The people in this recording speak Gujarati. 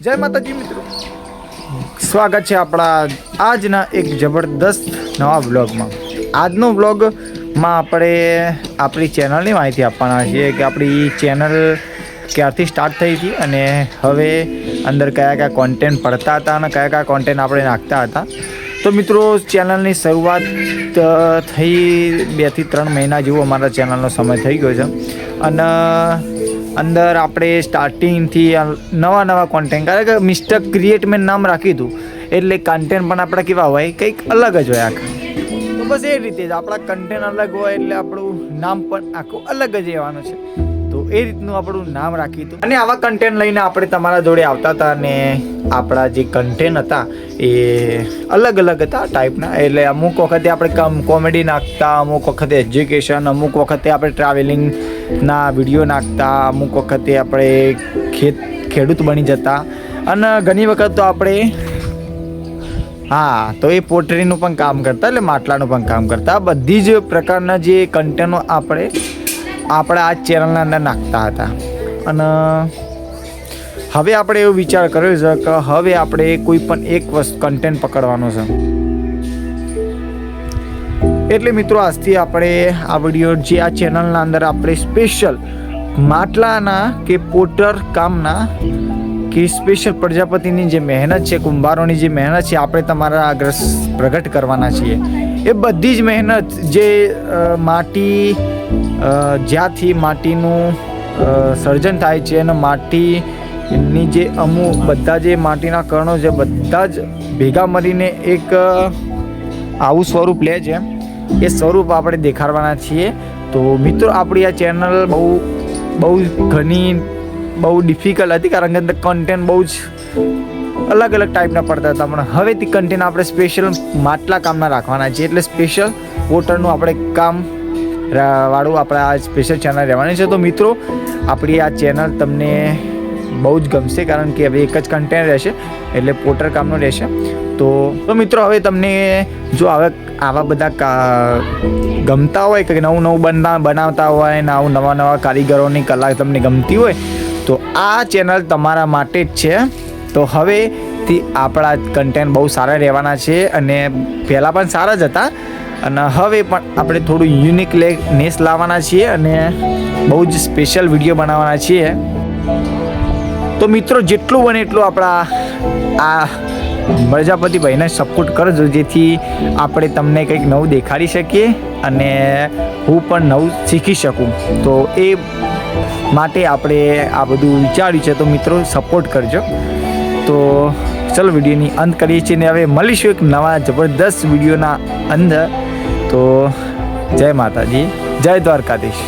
જય માતાજી મિત્રો. સ્વાગત છે આપણા આજના એક જબરદસ્ત નવા બ્લોગમાં આજનો બ્લોગમાં આપણે આપણી ચેનલની માહિતી આપવાના છીએ કે આપણી ચેનલ ક્યારથી સ્ટાર્ટ થઈ હતી અને હવે અંદર કયા કયા કોન્ટેન્ટ પડતા હતા અને કયા કયા કોન્ટેન્ટ આપણે નાખતા હતા. તો મિત્રો, ચેનલની શરૂઆત થઈ બેથી ત્રણ મહિના જેવો અમારા ચેનલનો સમય થઈ ગયો છે. અને અંદર આપણે સ્ટાર્ટિંગથી નવા નવા કોન્ટેન્ટ કારણ કે મિસ્ટર ક્રિએટ મેં નામ રાખ્યું હતું એટલે કન્ટેન્ટ પણ આપણા કેવા હોય, કંઈક અલગ જ હોય આખા. તો બસ એ રીતે જ, આપણા કન્ટેન્ટ અલગ હોય એટલે આપણું નામ પણ આખું અલગ જ રહેવાનું છે. તો એ રીતનું આપણું નામ રાખ્યું હતું અને આવા કન્ટેન્ટ લઈને આપણે તમારા જોડે આવતા હતા અને આપણા જે કન્ટેન્ટ હતા એ અલગ અલગ હતા ટાઈપના એટલે અમુક વખતે આપણે કમ કોમેડી નાખતા, અમુક વખતે એજ્યુકેશન અમુક વખતે આપણે ટ્રાવેલિંગના વીડિયો નાખતા, અમુક વખતે આપણે ખેત, ખેડૂત બની જતા. અને ઘણી વખત તો આપણે, હા, તો એ પોટરીનું પણ કામ કરતા, એટલે માટલાનું પણ કામ કરતા. બધી જ પ્રકારના જે કન્ટેનો આપણે આપણે આ ચેનલના અંદર નાખતા હતા. અને હવે આપણે એવો વિચાર કર્યો છે કે હવે આપણે કોઈ પણ એક વસ્તુ કન્ટેન્ટ પકડવાનો છે. એટલે મિત્રો, આજથી આપણે આ વીડિયો જે આ ચેનલના અંદર આપણે સ્પેશિયલ માટલાના કે પોટર કામના કે સ્પેશિયલ પ્રજાપતિની જે મહેનત છે, કુંભારોની જે મહેનત છે, આપણે તમારા આગળ પ્રગટ કરવાના છીએ. એ બધી જ મહેનત જે માટી જ્યાંથી માટીનું સર્જન થાય છે, અને માટીની જે અમુક બધા જે માટીના કણો છે, બધા જ ભેગા મળીને એક આવું સ્વરૂપ લે છે. એ સ્વરૂપ આપણે દેખાડવાના છીએ. તો મિત્રો, આપણી આ ચેનલ બહુ બહુ ઘણી, બહુ ડિફિકલ્ટ હતી કારણ કે અંદર કન્ટેન્ટ બહુ જ અલગ અલગ ટાઈપના પડતા હતા. પણ હવેથી કન્ટેન્ટ આપણે સ્પેશિયલ માટલા કામના રાખવાના છીએ. એટલે સ્પેશિયલ વોટરનું આપણે કામ વાળું આપણે આ સ્પેશિયલ ચેનલ રહેવાની છે. તો મિત્રો, આપણી આ ચેનલ તમને બહુ જ ગમશે કારણ કે હવે એક જ કન્ટેન્ટ રહેશે, એટલે પોટર કામનું રહેશે. તો તો મિત્રો હવે તમને જો હવે આવા બધા ગમતા હોય કે નવું નવું બનતા, બનાવતા હોય ને આવું નવા નવા કારીગરોની કલા તમને ગમતી હોય, તો આ ચેનલ તમારા માટે જ છે. તો હવેથી આપણા કન્ટેન્ટ બહુ સારા રહેવાના છે અને પહેલાં પણ સારા જ હતા. અને હવે પણ આપણે થોડું યુનિક નેસ લાવવાના છીએ અને બહુ જ સ્પેશિયલ વીડિયો બનાવવાના છીએ. તો મિત્રો, જેટલું બને એટલું આપણા આ પ્રજાપતિભાઈને સપોર્ટ કરજો, જેથી આપણે તમને કંઈક નવું દેખાડી શકીએ અને હું પણ નવું શીખી શકું. તો એ માટે આપણે આ બધું વિચાર્યું છે, તો મિત્રો સપોર્ટ કરજો. તો ચલો, વિડીયોની અંત કરીએ છીએ ને હવે મળીશું એક નવા જબરદસ્ત વિડીયોના અંદર. તો જય માતાજી, જય દ્વારકાધીશ.